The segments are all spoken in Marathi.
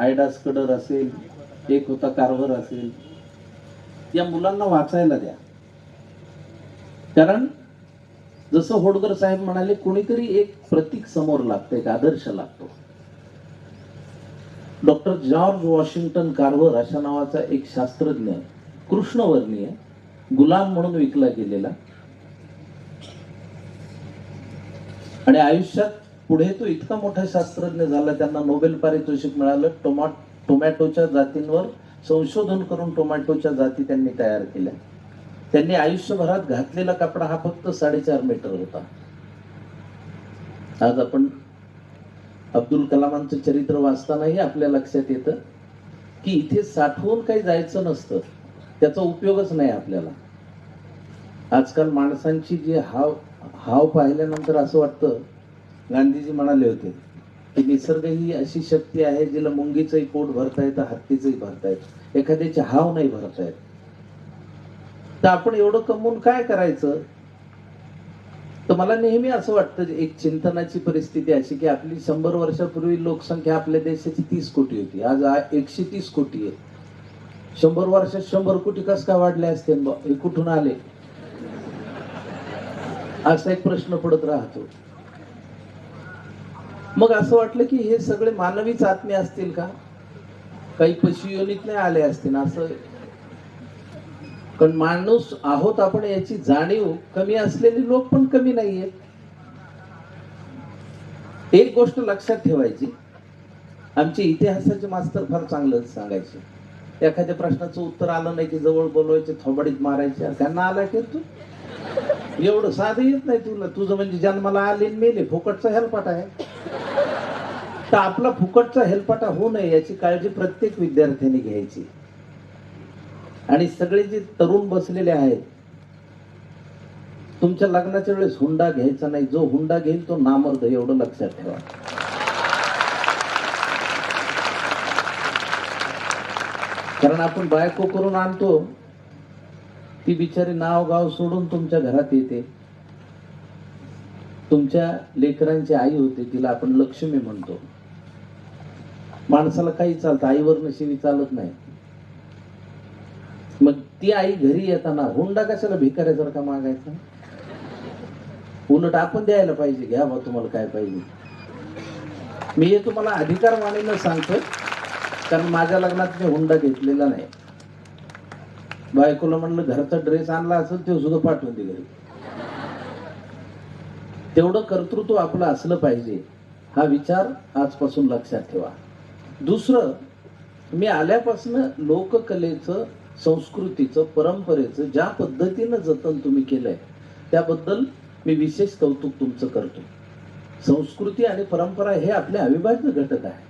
आयडास कडर असेल एक होता कारवर असेल या मुलांना वाचायला द्या. कारण जसं होडकर साहेब म्हणाले कोणीतरी एक प्रतीक समोर लागतं एक आदर्श लागतो. डॉक्टर जॉर्ज वॉशिंग्टन कार्वर अशा नावाचा एक शास्त्रज्ञ कृष्णवर्णीय गुलाम म्हणून विकला गेलेला. आणि आयुष्यात पुढे तो इतका मोठा शास्त्रज्ञ झाला त्यांना नोबेल पारितोषिक मिळालं. टोमा टोमॅटोच्या जातींवर संशोधन करून टोमॅटोच्या जाती त्यांनी तयार केल्या. त्यांनी आयुष्यभरात घातलेला कपडा हा फक्त साडेचार मीटर होता. आज आपण अब्दुल कलामांचं चरित्र वाचतानाही आपल्या लक्षात येतं की इथे साठवून काही जायचं नसतं. त्याचा उपयोगच नाही आपल्याला. आजकाल माणसांची जी हाव हाव पाहिल्यानंतर असं वाटतं गांधीजी म्हणाले होते की निसर्ग ही अशी शक्ती आहे जिला मुंगीचंही पोट भरता येतं हत्तीचंही भरता येतं. एखाद्याचे हाव नाही भरता येत. तर आपण एवढं कमवून काय करायचं? तर मला नेहमी असं वाटतं एक चिंतनाची परिस्थिती अशी की आपली शंभर वर्षापूर्वी लोकसंख्या आपल्या देशाची तीस कोटी होती. आज एकशे तीस कोटी आहे. शंभर वर्षात शंभर कोटी कस काय वाढले असते? हे कुठून आले? असा एक प्रश्न पडत राहतो. मग असं वाटलं की हे सगळे मानवी चाचणे असतील का? काही पशुयोनीत नाही आले असतील असं. पण माणूस आहोत आपण याची जाणीव कमी असलेले लोक पण कमी नाहीये. एक गोष्ट लक्षात ठेवायची. आमचे इतिहासाचे मास्तर फार चांगलं सांगायचे. एखाद्या प्रश्नाचं उत्तर आलं नाही की जवळ बोलवायचे थोबाडीत मारायचे त्यांना आला की तू. एवढं साधं येत नाही तुला. तुझं म्हणजे जन्माला आले मेले. फुकटचा हेलपाटा आहे. तर आपला फुकटचा हेलपाटा होऊ नये याची काळजी प्रत्येक विद्यार्थ्याने घ्यायची. आणि सगळे जे तरुण बसलेले आहेत तुमच्या लग्नाच्या वेळेस हुंडा घ्यायचा नाही. जो हुंडा घेईल तो नामर्द एवढं लक्षात ठेवा. कारण आपण बायको करून आणतो ती बिचारी नाव गाव सोडून तुमच्या घरात येते. तुमच्या लेकरांची आई होते तिला आपण लक्ष्मी म्हणतो. माणसाला काही चालतं आईवर नशिबी चालत नाही. मग ती आई घरी येताना हुंडा कशाला भिकाऱ्यासारखा मागायचा? उलट आपण द्यायला पाहिजे घ्या बा तुम्हाला काय पाहिजे. मी हे तुम्हाला अधिकार मानेनं सांगतो कारण माझ्या लग्नात मी हुंडा घेतलेला नाही. बायकोला म्हणलं घरचा ड्रेस आणला असेल ते सुद्धा पाठवून दे घरी. तेवढं कर्तृत्व आपलं असलं पाहिजे. हा विचार आजपासून लक्षात ठेवा. दुसरं मी आल्यापासून लोककलेचं संस्कृतीचं परंपरेचं ज्या पद्धतीनं जतन तुम्ही केलंय त्याबद्दल मी विशेष कौतुक तुमचं करतो. संस्कृती आणि परंपरा हे आपले अविभाज्य घटक आहे.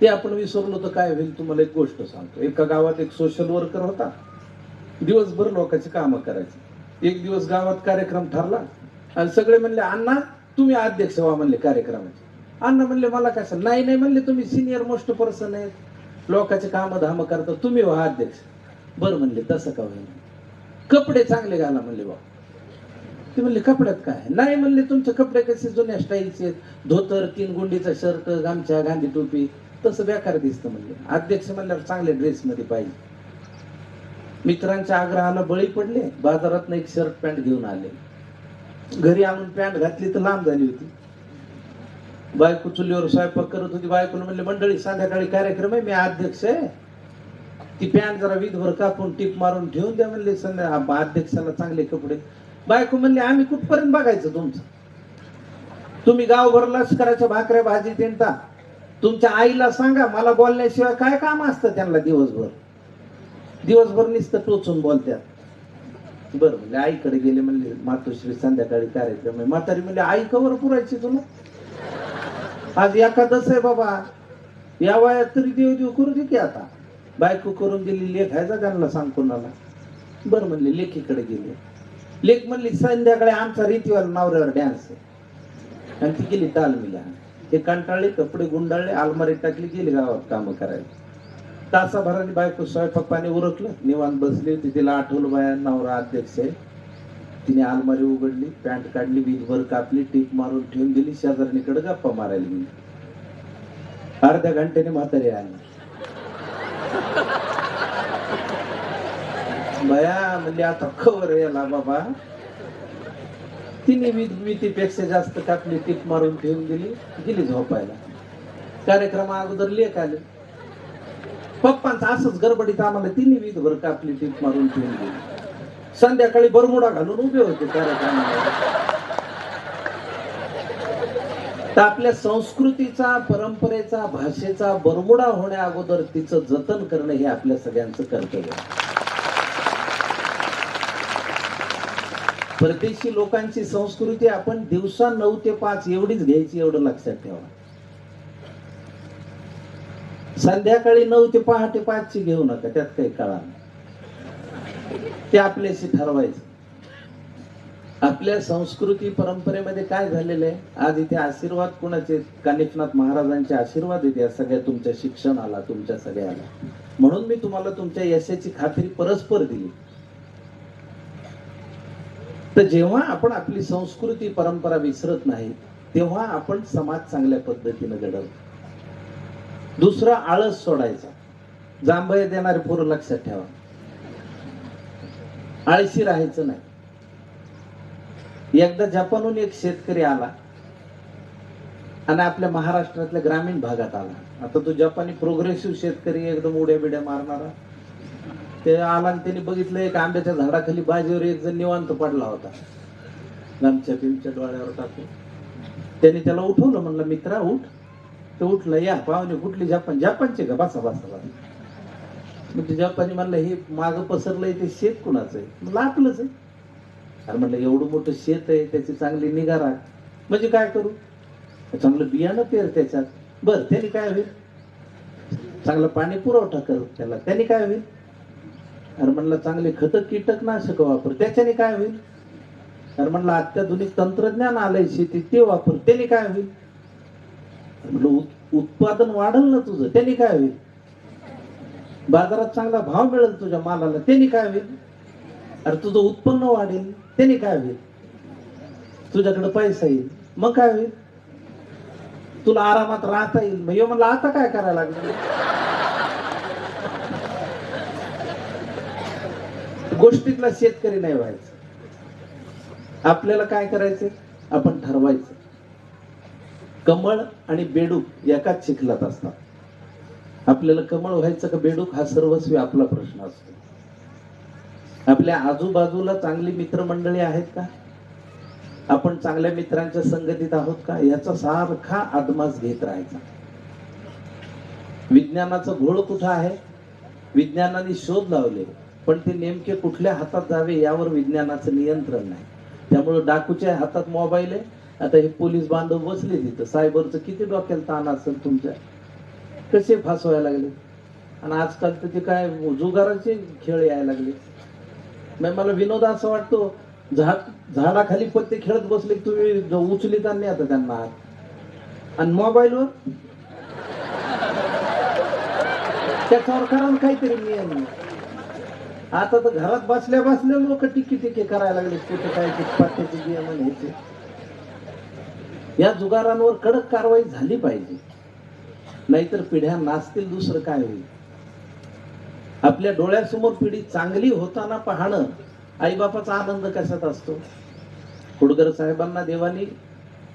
ते आपण विसरलो तर काय होईल? तुम्हाला एक गोष्ट सांगतो. एका गावात एक सोशल वर्कर होता. दिवसभर लोकांची कामं करायची. एक दिवस गावात कार्यक्रम ठरला आणि सगळे म्हणले अण्णा तुम्ही अध्यक्ष व्हा म्हणले कार्यक्रमाचे. अण्णा म्हणले मला कसं नाही नाही म्हणले तुम्ही. सिनियर मोस्ट पर्सन आहेत. लोकांचे कामं धाम करता तुम्ही व्हा अध्यक्ष. बरं म्हणले तसं का होईल कपडे चांगले घाला म्हणले बा ते म्हणले कपड्यात काय? नाही म्हणले तुमचे कपडे कसे जुन्या स्टाईलचे आहेत. धोतर तीन गुंडीचा शर्ट गामछा गांधी टोपी. तसं बेकार दिसतं म्हणले. अध्यक्ष म्हणल्यावर चांगले ड्रेसमध्ये पाहिजे. मित्रांच्या आग्रहाला बळी पडले. बाजारात एक शर्ट पॅन्ट घेऊन आले. घरी आणून पॅन्ट घातली तर लांब झाली होती. बायको चुलीवर स्वयंपाक करत होती बायकोनं म्हणले मंडळी संध्याकाळी कार्यक्रम आहे मी अध्यक्ष आहे. ती पॅन्ट जरा वीजभर कापून टीप मारून ठेवून द्या म्हणले संध्या अध्यक्षाला चांगले कपडे. बायको म्हणले आम्ही कुठपर्यंत बघायचं तुमचं? तुम्ही गावभर लष्कराच्या भाकऱ्या भाजी देणता तुमच्या आईला सांगा मला बोलण्याशिवाय काय काम असतं त्यांना दिवसभर? दिवसभर नुसतं टोचून बोलत्यात. बरं म्हणजे आईकडे गेले म्हणले मातोश्री संध्याकाळी कार्यक्रम आहे. म्हातारी म्हणजे आई कवर पुरायची तुला? आज एखादच आहे बाबा. या वयात तरी देव देव करू दे की आता. बायको करून दिली लेख आहे त्यांना सांग कोणाला? बरं म्हणले लेखीकडे गेले. लेख म्हणली संध्याकाळी आमचा रीतीवर नवऱ्यावर डॅन्स आहे. आणि ती गेली तालमीला. हे कंटाळले कपडे गुंडाळले अलमारीत टाकली गेली गावात कामं करायला. तासाभराने बायको स्वयंपाक पाणी उरकलं. निवांत बसली होती तिला आठवलं बाया नवरा अध्यक्ष आहे. तिने अलमारी उघडली पॅन्ट काढली वीजभर कापली टीप मारून ठेवून दिली शेजारणीकडे गप्पा मारायला गेली. अर्ध्या घंट्याने म्हातारी आली. बया म्हणजे आता खबर याला बाबा. तिने विधीपेक्षा जास्त कापली टीप मारून ठेवून दिली गेली झोपायला. कार्यक्रमा अगोदर लेख आले. पप्पांचा असंच गडबडीत आम्हाला तिने भर कापली टीप मारून ठेवून दिली. संध्याकाळी बरमुडा घालून उभे होते तर आपल्या संस्कृतीचा परंपरेचा भाषेचा बरमुडा होण्या अगोदर तिचं जतन करणं हे आपल्या सगळ्यांचं कर्तव्य परदेशी लोकांची संस्कृती आपण दिवसा नऊ ते पाच एवढीच घ्यायची एवढं लक्षात ठेवा. संध्याकाळी नऊ ते पहाटे पाचची घेऊ नका त्यात काही कळा ते आपल्याशी ठरवायचं. आपल्या संस्कृती परंपरेमध्ये काय झालेलं आहे? आज इथे आशीर्वाद कोणाचे? कानिफनाथ महाराजांचे आशीर्वाद येते सगळ्या तुमच्या शिक्षणाला तुमच्या सगळ्याला. म्हणून मी तुम्हाला तुमच्या यशाची खात्री परस्पर दिली. तर जेव्हा आपण आपली संस्कृती परंपरा विसरत नाही तेव्हा आपण समाज चांगल्या पद्धतीने घडवतो. दुसरा आळस सोडायचा. जांभय देणारे पोरं लक्षात ठेवा. आळशी राहायचं नाही. एकदा जपानहून एक शेतकरी आला आणि आपल्या महाराष्ट्रातल्या ग्रामीण भागात आला. आता तो जपानी प्रोग्रेसिव्ह शेतकरी एकदम उड्या बिड्या मारणारा. ते आला आणि त्यांनी बघितलं एक आंब्याच्या झाडाखाली बाजीवर एक जण निवांत पडला होता. गमच्या पिमच्या डोळ्यावर टाकून. त्यांनी त्याला उठवलं म्हणलं मित्रा उठ. तो उठला या पाहुणे कुठली जपान? जपानचे का? बसा बसा बसा. म्हणजे मग ते जपानी म्हणलं हे मागं पसरलंय ते शेत कुणाचं आहे? म्हणलं आपलंच आहे. अरे म्हणलं एवढं मोठं शेत आहे त्याची चांगली निगा राख. म्हणजे काय करू? चांगलं बियाणं पेर त्याच्यात. बर त्याने काय होईल? चांगलं पाणी पुरवठा कर त्याला. त्याने काय होईल? अरे म्हणलं चांगले खत कीटकनाशक वापर. त्याच्याने काय होईल? अरे म्हणलं अत्याधुनिक तंत्रज्ञान आलंय शेतीत ते वापर. त्याने काय होईल? म्हटलं म्हणलं उत- उत्पादन वाढल ना तुझं. त्याने काय होईल? बाजारात चांगला भाव मिळेल तुझ्या मालाला त्यांनी काय होईल? अरे तुझं उत्पन्न वाढेल त्यांनी काय होईल? तुझ्याकडे पैसा येईल. मग काय होईल? तुला आरामात राहता येईल. मग म्हणलं आता काय करायला लागलं? गोष्टीतला शेतकरी नाही व्हायचं. आपल्याला काय करायचं आपण ठरवायचं. कमळ आणि बेडूक एकाच चिखलात असतात. आपल्याला कमळ व्हायचं का बेडूक? हा सर्वस्वी आपला प्रश्न असतो. आपल्या आजूबाजूला चांगली मित्रमंडळी आहेत का? आपण चांगल्या मित्रांच्या संगतीत आहोत का? याचा सारखा आदमास घेत राहायचा. विज्ञानाचं घोळ कुठं आहे? विज्ञानाने शोध लावले पण ते नेमके कुठल्या हातात जावे यावर विज्ञानाचं नियंत्रण नाही. त्यामुळे डाकूच्या हातात मोबाईल आहे. आता हे पोलीस बांधव बसले तिथं. सायबरचं किती डोक्याला ताण असेल तुमच्या? कसे फासवायला लागले? आणि आजकाल तर ते काय जुगाराचे खेळ यायला लागले. मग मला विनोद असं वाटतो झाड झाडाखाली पत्ते खेळत बसले तुम्ही जो आणि आता त्यांना हात. आणि मोबाईलवर? त्याच्यावर करा काहीतरी नियम. आता तर घरात बसल्या बसल्या लोक टिकी टिके करायला लागले कुठे काय पत्त्याचे नियम ह्याचे या जुगारांवर कडक कारवाई झाली पाहिजे. नाहीतर पिढ्या नाचतील दुसरं काय होईल? आपल्या डोळ्यासमोर पिढी चांगली होताना पाहणं आईबापाचा आनंद कशात असतो? कुडकर साहेबांना देवानी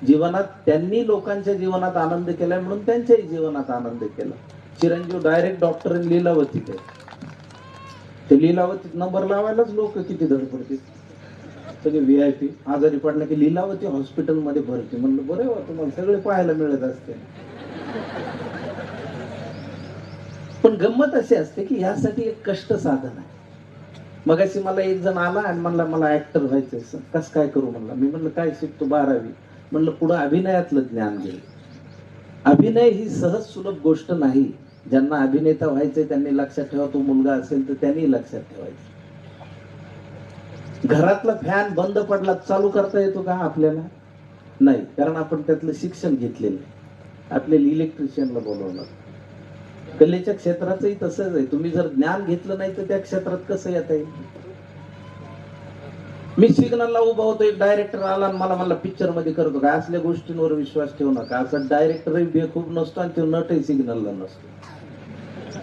जीवनात त्यांनी लोकांच्या जीवनात आनंद केला म्हणून त्यांच्याही जीवनात आनंद केला. चिरंजीव डायरेक्ट डॉक्टर लीलावतीत आहे. ते लीलावतीत नंबर लावायलाच लोक किती धडपडतील? सगळे व्ही आय पी आजारी पडला की लीलावती हॉस्पिटलमध्ये भरते. म्हणलं बरं तुम्हाला सगळे पाहायला मिळत असते पण गंमत अशी असते की ह्यासाठी एक कष्ट साधन आहे. मगाशी मला एक जण आला आणि म्हणला मला ऍक्टर व्हायचंय कस काय करू म्हणला? मी म्हणलं काय शिकतो बारावी? म्हणलं पुढं अभिनयातलं ज्ञान घे. अभिनय ही सहज सुलभ गोष्ट नाही. ज्यांना अभिनेता व्हायचंय त्यांनी लक्षात ठेवा तो मुलगा असेल तर त्यांनी लक्षात ठेवायचं. घरातला फॅन बंद पडला चालू करता येतो का आपल्याला? नाही कारण आपण त्यातलं शिक्षण घेतलेलं आहे. आपल्याला इलेक्ट्रिशियनला बोलवलं. कलेच्या क्षेत्राचंही तसंच आहे. तुम्ही जर ज्ञान घेतलं नाही तर त्या क्षेत्रात कसं येता येईल मी सिग्नलला उभा होतो एक डायरेक्टर आला आणि मला मला पिक्चरमध्ये करतो काय असल्या गोष्टींवर विश्वास ठेवू नका. असं डायरेक्टरही बेखूब नसतो आणि तो नटही सिग्नलला नसतो.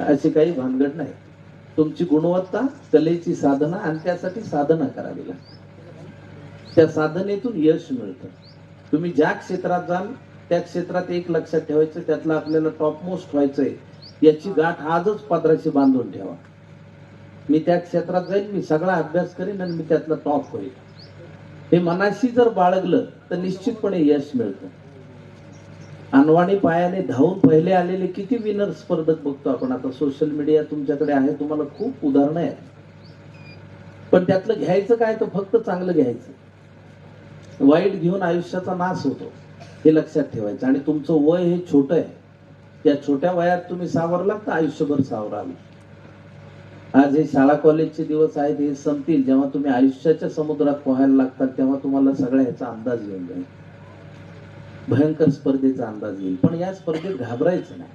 अशी काही भानगड नाही. तुमची गुणवत्ता कलेची साधना आणि त्यासाठी साधना करावी लागते. त्या साधनेतून यश मिळतं. तुम्ही ज्या क्षेत्रात जाल त्या क्षेत्रात एक लक्षात ठेवायचं त्यातलं आपल्याला टॉप मोस्ट व्हायचंय. याची गाठ आजच पदराशी बांधून ठेवा. मी त्या क्षेत्रात जाईन मी सगळा अभ्यास करेन आणि मी त्यातला टॉप होईल. हे मनाशी जर बाळगलं तर निश्चितपणे यश मिळतं. अनवाणी पायाने धावून पहिले आलेले किती विनर स्पर्धक बघतो आपण. आता सोशल मीडिया तुमच्याकडे आहे तुम्हाला खूप उदाहरणं आहेत. पण त्यातलं घ्यायचं काय? तर फक्त चांगलं घ्यायचं. वाईट घेऊन आयुष्याचा नाश होतो हे लक्षात ठेवायचं. आणि तुमचं वय हे छोटं आहे. त्या छोट्या वयात तुम्ही सावरलात तर आयुष्यभर सावराल आज हे शाळा कॉलेजचे दिवस आहेत हे संपतील. जेव्हा तुम्ही आयुष्याच्या समुद्रात पोहायला लागतात तेव्हा तुम्हाला सगळ्या ह्याचा अंदाज येऊन जाईल. भयंकर स्पर्धेचा अंदाज येईल. पण या स्पर्धेत घाबरायचं नाही.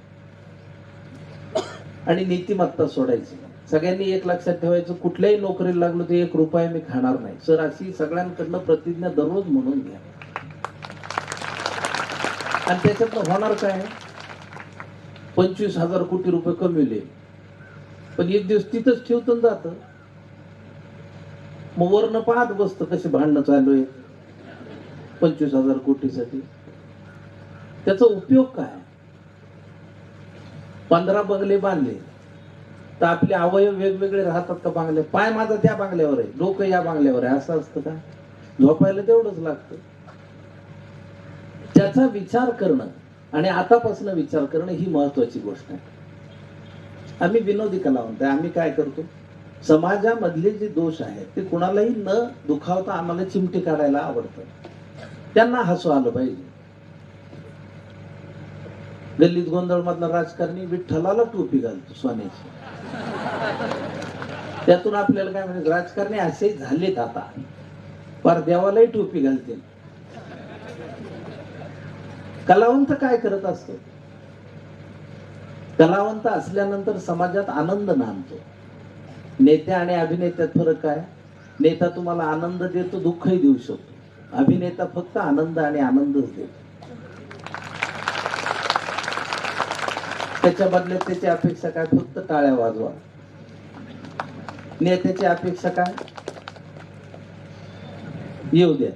आणि नीतिमत्ता सोडायची नाही. सगळ्यांनी एक लक्षात ठेवायचं कुठल्याही नोकरीला लागलो ते एक रुपया मी खाणार नाही. सर अशी सगळ्यांकडनं प्रतिज्ञा दररोज म्हणून घ्या. आणि त्याच्यातनं होणार काय? पंचवीस हजार कोटी रुपये कमविले पण एक दिवस तिथंच ठेवतं जात. मग वरनं पाहत बसतं कसे भांडणं चालू आहे पंचवीस हजार कोटीसाठी. त्याचा उपयोग काय? पंधरा बंगले बांधले. तर आपले अवयव वेगवेगळे राहतात का बांगले? पाय माझा त्या बांगल्यावर आहे. डोकं या बांगल्यावर आहे. असं असतं का? झोपायला तेवढंच लागतं. त्याचा विचार करणं. आणि आतापासून विचार करणं ही महत्वाची गोष्ट आहे. आम्ही विनोदी कलावंत आहे. आम्ही काय करतो? समाजामधले जे दोष आहेत ते कुणालाही न दुखावता आम्हाला चिमटे काढायला आवडतं. त्यांना हसू आलं पाहिजे. गल्लीत गोंधळ मधला राजकारणी विठ्ठलाला टोपी घालतो सोन्याची. त्यातून आपल्याला काय म्हणजे राजकारणी असे झालेत आता. पर देवालाही टोपी घालतील. कलावंत काय करत असतो? कलावंत असल्यानंतर समाजात आनंद नांदतो. नेत्या आणि अभिनेत्यात फरक काय? नेता तुम्हाला आनंद देतो दुःखही देऊ शकतो. अभिनेता फक्त आनंद आणि आनंदच देतो. त्याच्या बदल्यात त्याची अपेक्षा काय? फक्त टाळ्या वाजवा. नेत्याची अपेक्षा काय? येऊ द्या.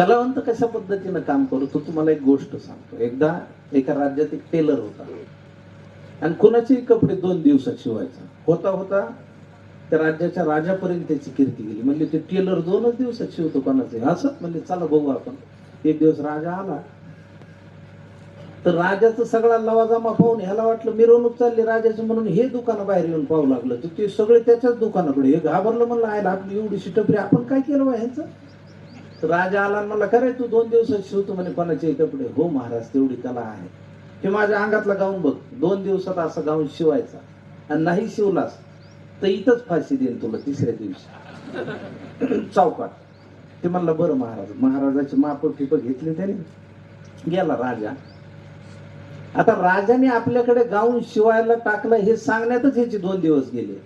कलावंत कशा पद्धतीनं काम करतो तुम्हाला एक गोष्ट सांगतो. एकदा एका राज्यात एक टेलर होता. आणि कुणाचेही कपडे दोन दिवसात शिवायचा. होता होता त्या राज्याच्या राजापर्यंत त्याची कीर्ती गेली. म्हणजे ते टेलर दोनच दिवसात शिवतो कोणाचे? असंच म्हणजे चला बघू आपण. एक दिवस राजा आला. तर राजाचं सगळा लवाजामा पाहून ह्याला वाटलं मिरवणूक चालली राजाची म्हणून हे दुकानं बाहेर येऊन पाहू लागलं. तर ते सगळे त्याच्याच दुकानाकडे. हे घाबरलं म्हणलं आयला आपली एवढी टपरी आपण काय केलं बा ह्यांचं? राजा आला आणि म्हणला खरं तू दोन दिवसात शिवतो म्हणे कोणाचे कपडे हो महाराज तेवढी कला आहे. हे माझ्या अंगातला गाऊन बघ दोन दिवसात असं गाऊन शिवायचा आणि नाही शिवलास तर इथंच फाशी देईन तुला तिसऱ्या दिवशी. चौकात. ते म्हणलं बरं महाराज महाराजाची माप फिप घेतली त्याने. गेला राजा. आता राजाने आपल्याकडे गाऊन शिवायला टाकलं हे सांगण्यातच ह्याचे दोन दिवस गेले.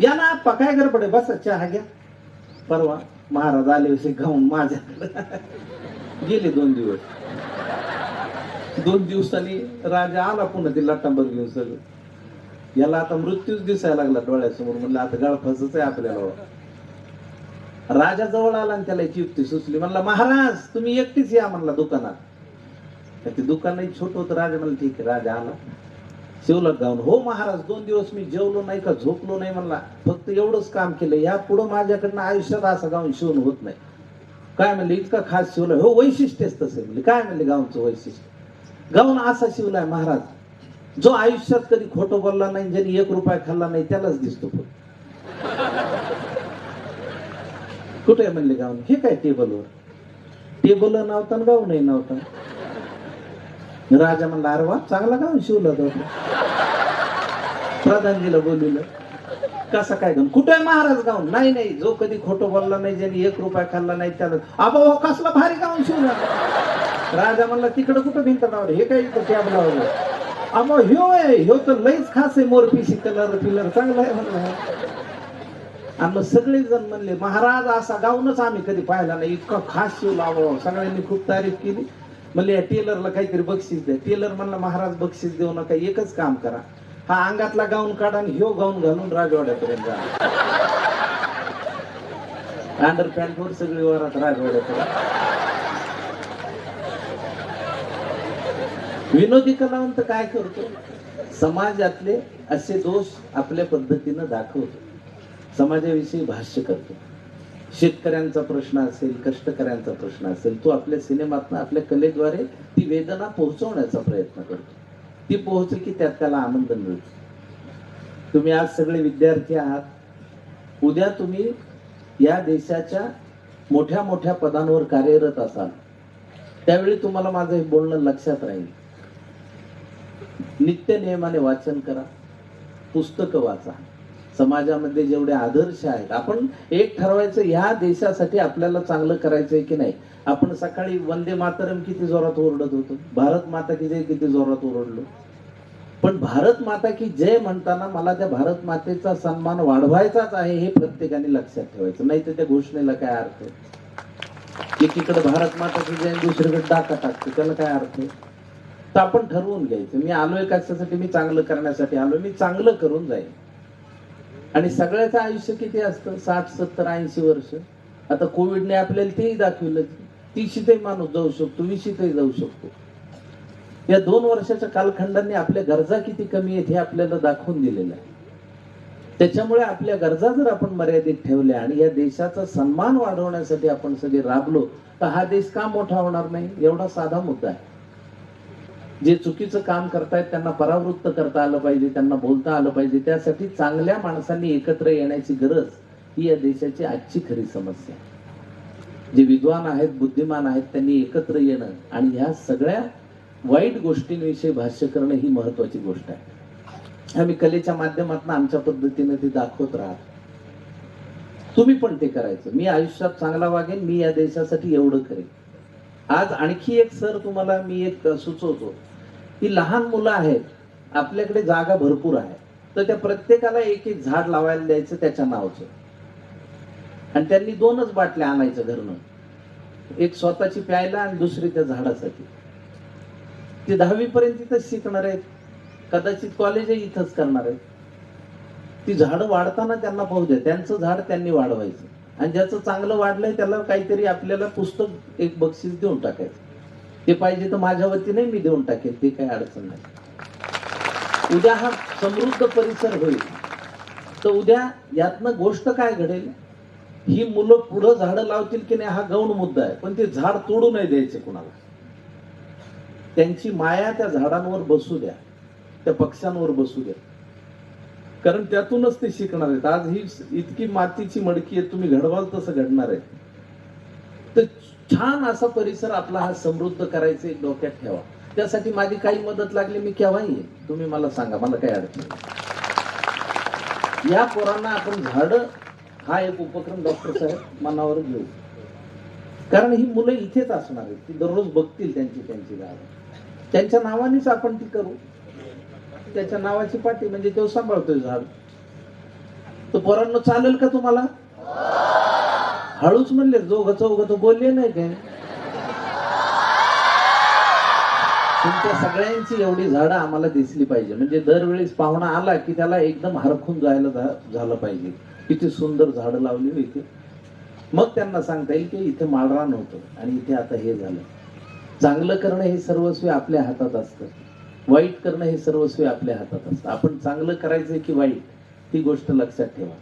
या ना आप्पा काय गडबडे बसा चहा घ्या. परवा. महाराज आले होते घाऊन माझ्याकडे गेले दोन दिवस. दोन दिवसांनी राजा आला पुन्हा ते लट्टांबर घेऊन सगळं. याला आता मृत्यूच दिसायला लागला डोळ्यासमोर म्हणलं आता गळफासच आहे आपल्याला राजा जवळ आला आणि त्याला युक्ती सुचली म्हणला महाराज तुम्ही एकटीच या म्हणला दुकानात. ते दुकानही छोट होतं राजा म्हणलं ठीक आहे राजा आला. शिवला गाऊन. हो महाराज दोन दिवस मी जेवलो नाही का झोपलो नाही म्हणला. फक्त एवढंच काम केलं. या पुढं माझ्याकडनं आयुष्यात असं गाऊन शिवून होत नाही. काय म्हणले इतका खास शिवलं. हो वैशिष्ट्यच तसं म्हणले. काय म्हणले गाऊनचं वैशिष्ट्य? गाऊन असा शिवलाय महाराज. जो आयुष्यात कधी खोटं बोलला नाही ज्यांनी एक रुपया खाल्ला नाही त्यालाच दिसतो फक्त. कुठे म्हणले गाऊन? हे काय टेबलवर? टेबल नव्हता गाऊन गाऊनही नव्हता राजा म्हणला अरे वा चांगला गाऊन शिवला तो? प्रधानजीला बोलविलं. कसा काय घेऊन? कुठे महाराज गाऊन? नाही नाही. जो कधी खोटं बोलला नाही ज्यांनी एक रुपया खाल्ला नाही त्याला आबा हो कसला भारी गाऊन शिवला. राजा म्हणला तिकडं कुठं भिंत नावर हे काय इथं कॅब लावलं? आबा ह्यो आहे. ह्यो तर लईच खास आहे. मोरपिशी कलर पिलर चांगला आहे म्हणलं. आणि मग सगळेजण म्हणले महाराज असा गाऊनच आम्ही कधी पाहिला नाही. इतका खास शिव लावा सगळ्यांनी खूप तारीफ केली. म्हणले या टेलरला काहीतरी बक्षीस द्या. टेलर म्हणला महाराज बक्षीस देऊ नका एकच काम करा. हा अंगातला गाऊन काढा आणि ह्यो गाऊन घालून राजवाड्यापर्यंत जा. अंडर पॅन्टवर सगळी वरात राजवाड्यापर्यंत विनोदी कलावंत काय करतो? समाजातले असे दोष आपल्या पद्धतीनं दाखवतो. समाजाविषयी भाष्य करतो. शेतकऱ्यांचा प्रश्न असेल कष्टकऱ्यांचा प्रश्न असेल तो आपल्या सिनेमातनं आपल्या कलेद्वारे ती वेदना पोहोचवण्याचा प्रयत्न करतो. ती पोहोचली की त्यात त्याला आनंद मिळतो. तुम्ही आज सगळे विद्यार्थी आहात. उद्या तुम्ही या देशाच्या मोठ्या मोठ्या पदांवर कार्यरत असाल. त्यावेळी तुम्हाला माझं हे बोलणं लक्षात राहील. नित्य नियमाने वाचन करा. पुस्तकं वाचा. समाजामध्ये जेवढे आदर्श आहेत आपण एक ठरवायचं ह्या देशासाठी आपल्याला चांगलं करायचंय की नाही? आपण सकाळी वंदे मातरम किती जोरात ओरडत होतो? भारत माता की जय किती जोरात ओरडलो? पण भारत माता की जय म्हणताना मला त्या भारत मातेचा सन्मान वाढवायचाच आहे हे प्रत्येकाने लक्षात ठेवायचं. नाही तर त्या घोषणेला काय अर्थ आहे? एकीकडे भारत माता की जय दुसरीकडे डाका टाकतो त्याला काय अर्थ आहे? तर आपण ठरवून घ्यायचं. मी आलोय कशासाठी? मी चांगलं करण्यासाठी आलोय. मी चांगलं करून जाईल आणि सगळ्याचं आयुष्य किती असतं? साठ सत्तर ऐंशी वर्ष. आता कोविडने आपल्याला तेही दाखवलं तीशीतही माणूस जाऊ शकतो वीशीतही जाऊ शकतो. या दोन वर्षाच्या कालखंडाने आपल्या गरजा किती कमी आहेत हे आपल्याला दाखवून दिलेलं आहे. त्याच्यामुळे आपल्या गरजा जर आपण मर्यादित ठेवल्या आणि या देशाचा सन्मान वाढवण्यासाठी आपण सगळे राबलो तर हा देश का मोठा होणार नाही? एवढा साधा मुद्दा आहे. जे चुकीचं काम करतायत त्यांना परावृत्त करता आलं पाहिजे त्यांना बोलता आलं पाहिजे. त्यासाठी चांगल्या माणसांनी एकत्र येण्याची गरज ही या देशाची आजची खरी समस्या आहे. जे विद्वान आहेत बुद्धिमान आहेत त्यांनी एकत्र येणं आणि ह्या सगळ्या वाईट गोष्टींविषयी भाष्य करणं ही महत्वाची गोष्ट आहे. आम्ही कलेच्या माध्यमातून आमच्या पद्धतीने ते दाखवत राहत. तुम्ही पण ते करायचं. मी आयुष्यात चांगला वागेन मी या देशासाठी एवढं करेन. आज आणखी एक सर तुम्हाला मी एक सुचवतो की लहान मुलं आहेत आपल्याकडे जागा भरपूर आहे तर त्या प्रत्येकाला एक एक झाड लावायला द्यायचं त्याच्या नावाचं. आणि त्यांनी दोनच बाटल्या आणायचं घरनं. एक स्वतःची प्यायला आणि दुसरी त्या झाडासाठी. ते दहावी पर्यंत इथंच शिकणार आहेत. कदाचित कॉलेजही इथंच करणार आहेत. ती झाडं वाढताना त्यांना पाहू द्या त्यांचं झाड त्यांनी वाढवायचं. आणि ज्याचं चांगलं वाढलंय त्याला काहीतरी आपल्याला पुस्तक एक बक्षीस देऊन टाकायचं. ते पाहिजे तर माझ्या वतीने मी देऊन टाकेल ते काही अडचण नाही. उद्या हा समृद्ध परिसर होईल. तर उद्या यातनं गोष्ट काय घडेल? ही मुलं पुढं झाडं लावतील की नाही हा गौण मुद्दा आहे. पण ते झाड तोडू नाही द्यायचे कुणाला. त्यांची माया त्या झाडांवर बसू द्या त्या पक्ष्यांवर बसू द्या. कारण त्यातूनच ते शिकणार आहेत. आज ही इतकी मातीची मडकी आहे तुम्ही घडवाल तसं घडणार आहे. तर छान असा परिसर आपला हा समृद्ध करायचा एक डोक्यात ठेवा. त्यासाठी माझी काही मदत लागली मी केव्हाही तुम्ही मला सांगा मला काही अडचण नाही. या पोरांना आपण झाड हा एक उपक्रम डॉक्टर साहेब मनावर घेऊ. कारण ही मुलं इथेच असणार आहेत. ती दररोज बघतील त्यांची त्यांची झाड त्यांच्या नावानेच आपण ती करू. त्याच्या नावाची पाठी म्हणजे तो सांभाळतोय झाड. तो पोरांनो चालेल का तुम्हाला? हळूच म्हणले जोग चौघ तर बोलले नाही काय? तुमच्या सगळ्यांची एवढी झाडं आम्हाला दिसली पाहिजे. म्हणजे दरवेळेस पाहुणा आला की त्याला एकदम हरखून जायला झालं पाहिजे. किती सुंदर झाडं लावली हो इथे. मग त्यांना सांगता येईल की इथे माळरान होतं आणि इथे आता हे झालं. चांगलं करणं हे सर्वस्वी आपल्या हातात असतं. वाईट करणं हे सर्वस्वी आपल्या हातात असतं. आपण चांगलं करायचंय की वाईट ती गोष्ट लक्षात ठेवा.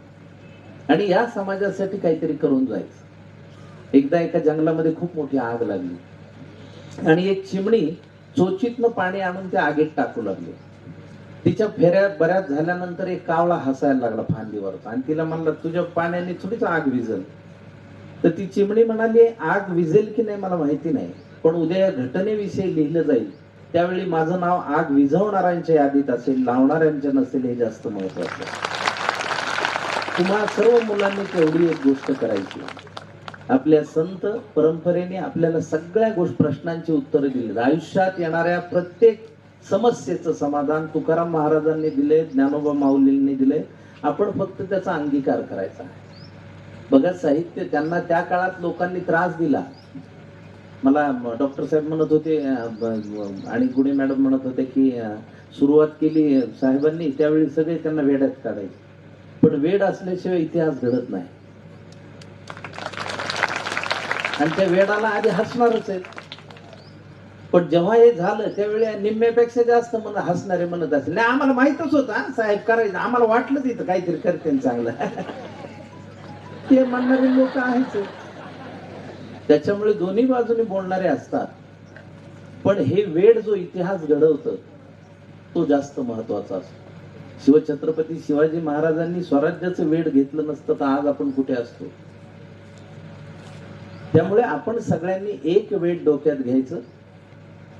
आणि या समाजासाठी काहीतरी करून जायचं. एकदा एका जंगलामध्ये खूप मोठी आग लागली. आणि एक चिमणी चोचीतनं पाणी आणून त्या आगीत टाकू लागली. तिच्या फेऱ्या बऱ्याच झाल्यानंतर एक कावळा हसायला लागला फांदीवर आणि तिला म्हणला तुझ्या पाण्याने थोडीच आग विजल तर ती चिमणी म्हणाली आग विझेल की नाही मला माहिती नाही. पण उद्या या घटनेविषयी लिहिलं जाईल त्यावेळी माझं नाव आग विझवणाऱ्यांच्या यादीत असेल लावणाऱ्यांच्या नसेल हे जास्त महत्वाचं तुम्हाला तुम्हा सर्व मुलांनी तेवढी एक गोष्ट करायची आपल्या संत परंपरेने आपल्याला सगळ्या गोष्ट प्रश्नांची उत्तरं दिली आयुष्यात येणाऱ्या प्रत्येक समस्येचं समाधान तुकाराम महाराजांनी दिले ज्ञानोबा माऊलींनी दिले आपण फक्त त्याचा अंगीकार करायचा आहे. बघा साहित्य त्यांना त्या काळात लोकांनी त्रास दिला. मला डॉक्टर साहेब म्हणत होते आणि गुडे मॅडम म्हणत होते की सुरुवात केली साहेबांनी त्यावेळी सगळे त्यांना वेड्यात काढायचे. पण वेड असल्याशिवाय इतिहास घडत नाही. आणि त्या वेडाला आधी हसणारच आहेत. पण जेव्हा हे झालं त्यावेळी निम्म्यापेक्षा जास्त मन हसणारे म्हणत असेल नाही आम्हाला माहितच होता हा, साहेब करायचं. आम्हाला वाटलं इथं काहीतरी करते चांगलं. ते म्हणणारे लोक आहेच. आहेत. त्याच्यामुळे दोन्ही बाजूने बोलणारे असतात. पण हे वेळ जो इतिहास घडवतं तो जास्त महत्त्वाचा असतो. शिवछत्रपती शिवाजी महाराजांनी स्वराज्याचं वेळ घेतलं नसतं तर आज आपण कुठे असतो? त्यामुळे आपण सगळ्यांनी एक वेळ डोक्यात घ्यायचं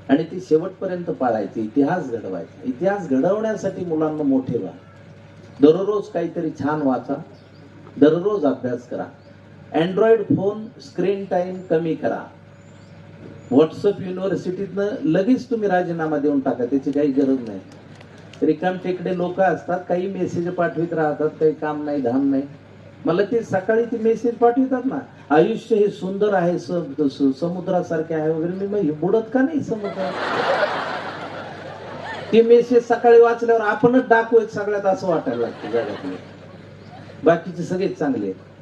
आणि ती शेवटपर्यंत पाळायची. इतिहास घडवायचा. इतिहास घडवण्यासाठी मुलांना मोठे व्हा. दररोज काहीतरी छान वाचा. दररोज अभ्यास करा. अँड्रॉइड फोन स्क्रीन टाईम कमी करा. व्हॉट्सअप युनिव्हर्सिटीतनं लगेच तुम्ही राजीनामा देऊन टाका त्याची काही गरज नाही. रिकाम टेकडे लोक असतात काही मेसेज पाठवित राहतात काही काम नाही धाम नाही. मला ते सकाळी ते मेसेज पाठवितात ना आयुष्य हे सुंदर आहे स- समुद्रासारखे आहे वगैरे मी मग हे बुडत का नाही समुद्र ते मेसेज सकाळी वाचल्यावर आपणच डाकू आहेत सगळ्यात असं वाटायला लागतं जगातले. बाकीचे सगळेच चांगले आहेत.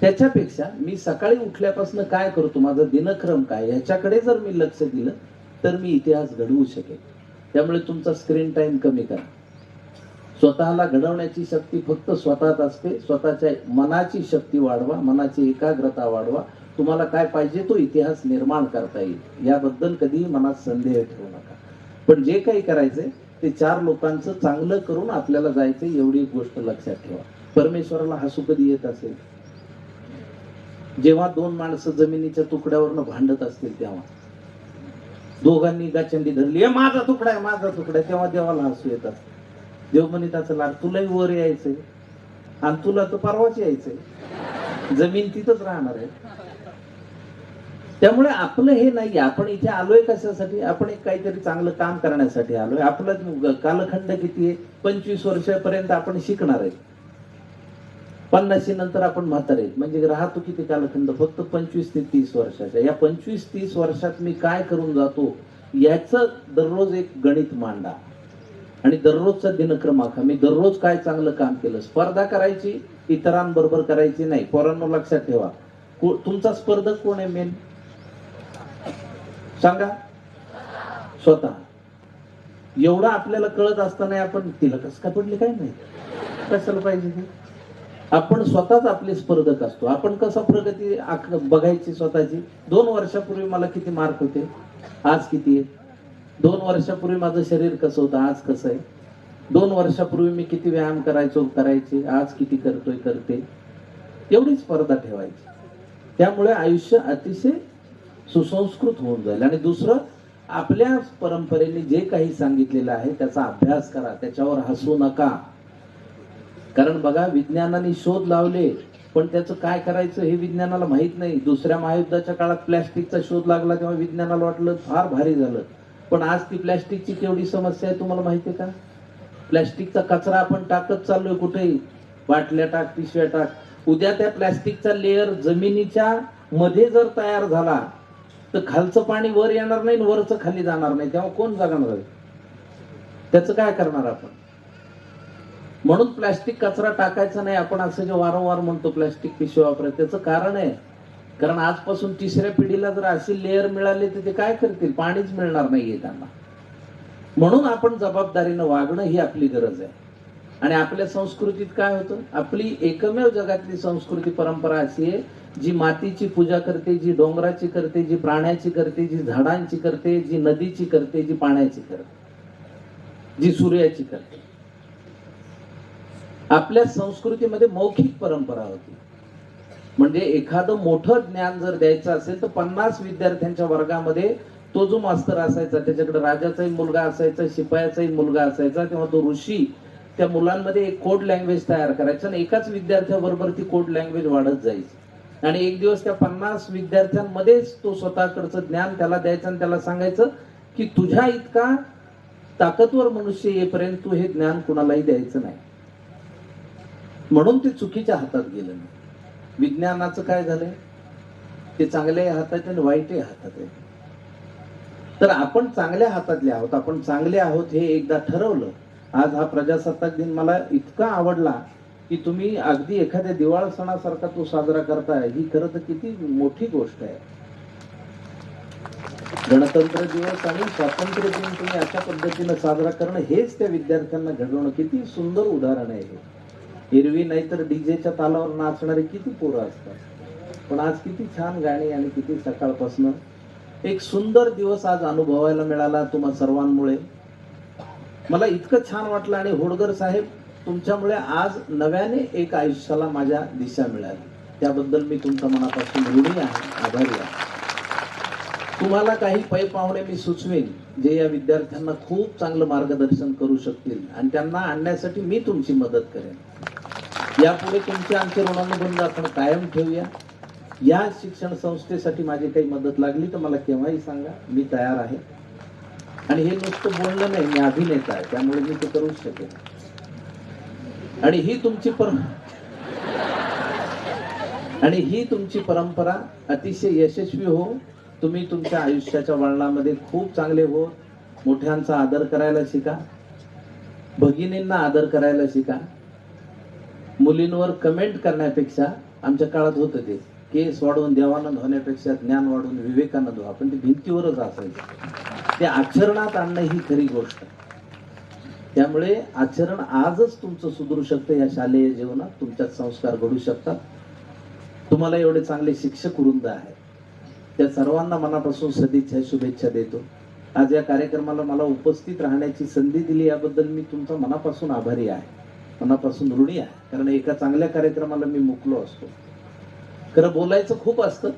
त्याच्यापेक्षा मी सकाळी उठल्यापासून काय करतो माझा दिनक्रम काय ह्याच्याकडे जर मी लक्ष दिलं तर मी इतिहास घडवू शकेल त्यामुळे तुमचा स्क्रीन टाइम कमी करा. स्वतःला घडवण्याची शक्ती फक्त स्वतःत असते. स्वतःच्या मनाची शक्ती वाढवा मनाची एकाग्रता वाढवा. तुम्हाला काय पाहिजे तो इतिहास निर्माण करता येईल. याबद्दल कधीही मनात संदेह ठेवू नका. पण जे काही करायचंय ते चार लोकांचं चांगलं करून आपल्याला जायचंय एवढी गोष्ट लक्षात ठेवा. परमेश्वराला हसू कधी येत असेल. जेव्हा दोन माणसं जमिनीच्या तुकड्यावरनं भांडत असतील तेव्हा. दोघांनी गाचंडी धरली "ए, माझा तुकडा आहे माझा तुकडा आहे. तेव्हा देवाला हसू येतात. देव म्हणे त्याचं लाड तुलाही वर यायचंय. आणि तुला तर परवाच यायचंय. जमीन तिथंच राहणार आहे. त्यामुळे आपलं हे नाही आपण इथे आलोय कशासाठी? आपण एक काहीतरी चांगलं काम करण्यासाठी आलोय. आपलं कालखंड किती आहे? पंचवीस वर्षापर्यंत आपण शिकणार आहे. पन्नाशी नंतर आपण म्हातारे म्हणजे राहतो किती कालखंड? फक्त पंचवीस ते तीस वर्षाच्या या पंचवीस तीस वर्षात मी काय करून जातो? याच दररोज एक गणित मांडा. आणि दररोजचा दिनक्रम आखा मी दररोज काय चांगलं काम केलं? स्पर्धा करायची इतरांबरोबर करायची नाही. पोरांनो लक्षात ठेवा. तुमचा स्पर्धक कोण आहे मेन सांगा. स्वतः. एवढं आपल्याला कळत असताना आपण तिला कस का पडले? काय नाही. कशाला पाहिजे ते? आपण स्वतःच आपले स्पर्धक असतो. आपण कसं प्रगती आख- बघायची स्वतःची? दोन वर्षापूर्वी मला किती मार्क होते? आज किती आहे? दोन वर्षापूर्वी माझं शरीर कसं होतं? आज कसं आहे? दोन वर्षापूर्वी मी किती व्यायाम करायचो करायचे? आज किती करतोय करते? एवढी स्पर्धा ठेवायची. त्यामुळे आयुष्य अतिशय सुसंस्कृत होऊन जाईल. आणि दुसरं आपल्या परंपरेने जे काही सांगितलेलं आहे त्याचा अभ्यास करा. त्याच्यावर हसू नका. कारण बघा विज्ञानाने शोध लावले पण त्याचं काय करायचं हे विज्ञानाला माहीत नाही. दुसऱ्या महायुद्धाच्या काळात प्लॅस्टिकचा शोध लागला तेव्हा विज्ञानाला वाटलं फार भारी झालं. पण आज ती प्लॅस्टिकची केवढी समस्या आहे तुम्हाला माहिती आहे का? प्लॅस्टिकचा कचरा आपण टाकत चाललोय कुठेही. बाटल्या टाक पिशव्या टाक. उद्या त्या प्लॅस्टिकचा लेअर जमिनीच्या मध्ये जर तयार झाला तर खालचं पाणी वर येणार नाही आणि वरचं खाली जाणार नाही. तेव्हा कोण जगणार त्याचं काय करणार आपण? म्हणून प्लॅस्टिक कचरा टाकायचा नाही आपण असं जे वारंवार म्हणतो प्लॅस्टिक पिशवी वापरायचं त्याचं कारण आहे. कारण आजपासून तिसऱ्या पिढीला जर अशी लेअर मिळाली तर ते काय करतील? पाणीच मिळणार नाहीये त्यांना. म्हणून आपण जबाबदारीनं वागणं ही आपली गरज आहे. आणि आपल्या संस्कृतीत काय होतं? आपली एकमेव जगातली संस्कृती परंपरा अशी आहे जी मातीची पूजा करते जी डोंगराची करते जी प्राण्याची करते जी झाडांची करते जी नदीची करते जी पाण्याची करते जी सूर्याची करते. आपल्या संस्कृतीमध्ये मौखिक परंपरा होती. म्हणजे एखादं मोठं ज्ञान जर द्यायचं असेल तर पन्नास विद्यार्थ्यांच्या वर्गामध्ये तो जो मास्तर असायचा त्याच्याकडे राजाचाही मुलगा असायचा शिपायाचाही मुलगा असायचा तेव्हा तो ऋषी त्या मुलांमध्ये एक कोड लँग्वेज तयार करायचा आणि एकाच विद्यार्थ्याबरोबर ती कोड लँग्वेज वाढत जायची. आणि एक दिवस त्या पन्नास विद्यार्थ्यांमध्येच तो स्वतःकडचं ज्ञान त्याला द्यायचं आणि त्याला सांगायचं की तुझ्या इतका ताकदवर मनुष्य येईपर्यंत तू हे ज्ञान कुणालाही द्यायचं नाही. म्हणून ते चुकीच्या हातात गेलं नाही. विज्ञानाचं काय झालंय? ते चांगल्याही हातात आणि वाईटही हातात आहे. तर आपण चांगल्या हातातले आहोत. आपण चांगले आहोत हे एकदा ठरवलं. आज हा प्रजासत्ताक दिन मला इतका आवडला की तुम्ही अगदी एखाद्या दिवाळ सणासारखा तो साजरा करताय. ही खरं तर किती मोठी गोष्ट आहे. गणतंत्र दिवस आणि स्वातंत्र्य दिन तुम्ही अशा पद्धतीनं साजरा करणं हेच त्या विद्यार्थ्यांना घडवणं किती सुंदर उदाहरण आहे हे. एरवी नाहीतर डीजेच्या तालावर नाचणारे किती पोरं असतात. पण आज किती छान गाणी आणि किती सकाळपासनं. एक सुंदर दिवस आज अनुभवायला मिळाला तुम्हा सर्वांमुळे. मला इतकं छान वाटलं आणि होडगर साहेब तुमच्यामुळे आज नव्याने एक आयुष्याला माझ्या दिशा मिळाली. त्याबद्दल मी तुमच्या मनापासून ऋणी आहे. आभारी आहे. तुम्हाला काही पै पाहुणे मी सुचवेन जे या विद्यार्थ्यांना खूप चांगलं मार्गदर्शन करू शकतील आणि त्यांना आणण्यासाठी मी तुमची मदत करेन. यापुढे तुमचे आमचे ऋणानुबंध आपण कायम ठेवूया. या शिक्षण संस्थेसाठी माझी काही मदत लागली तर मला केव्हाही सांगा मी तयार आहे. आणि हे नुसतं बोलणं नाही मी अभिनेता आहे त्यामुळे मी ते करूच शकेन. आणि ही तुमची पर आणि ही तुमची परंपरा अतिशय यशस्वी हो. तुम्ही तुमच्या आयुष्याच्या वळणामध्ये खूप चांगले हो. मोठ्यांचा आदर करायला शिका. भगिनींना आदर करायला शिका. मुलींवर कमेंट करण्यापेक्षा आमच्या काळात होतं ते. केस वाढवून देवानंद होण्यापेक्षा ज्ञान वाढवून विवेकानंद व्हा पण ते भिंतीवरच असायचं. ते आचरणात आणणं ही खरी गोष्ट. त्यामुळे आचरण आजच तुमचं सुधरू शकतं. या शालेय जीवनात तुमच्यात संस्कार घडू शकतात. तुम्हाला एवढे चांगले शिक्षक वृंद आहेत. त्या सर्वांना मनापासून सदिच्छा शुभेच्छा देतो. आज या कार्यक्रमाला मला उपस्थित राहण्याची संधी दिली. याबद्दल मी तुमचा मनापासून आभारी आहे. मनापासून ऋणी आहे. कारण एका चांगल्या कार्यक्रमाला मी मुकलो असतो. खरं बोलायचं खूप असतं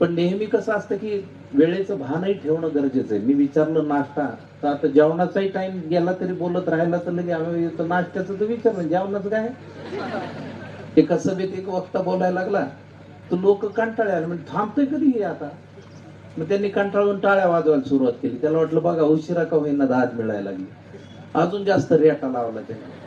पण नेहमी कसं असतं की वेळेचं भानही ठेवणं गरजेचं आहे. मी विचारलं नाश्ता तर आता जेवणाचाही टाइम गेला तरी बोलत राहिला तर लगे आम्ही नाश्त्याचं तर विचारलं जेवणाचं काय? ते कसं बी एक वक्ता बोलायला लागला तर लोक कंटाळे आले. म्हणजे थांबतोय कधी हे आता? मग त्यांनी कंटाळून टाळ्या वाजवायला सुरुवात केली. त्याला वाटलं बघा उशिरा का होईना दाद मिळायला लागली. अजून जास्त रेटा लावला त्याने.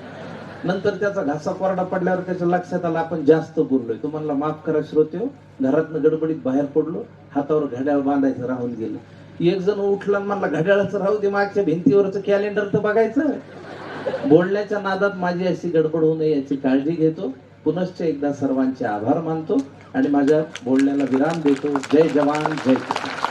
नंतर त्याचा घासा कोरडा पडल्यावर त्याच्या लक्षात आलं आपण जास्त बोललोय. तो म्हणला माफ करा श्रोते हो, घरातनं गडबडीत बाहेर पडलो हातावर घड्याळ बांधायचं राहून गेलं. एक जण उठला म्हणला घड्याळाचं राहू दे मागच्या भिंतीवरचं कॅलेंडर तर बघायचं. बोलण्याच्या नादात माझी अशी गडबड होऊ नये याची काळजी घेतो. पुनश्च एकदा सर्वांचे आभार मानतो आणि माझ्या बोलण्याला विराम देतो. जय जवान जय किसान.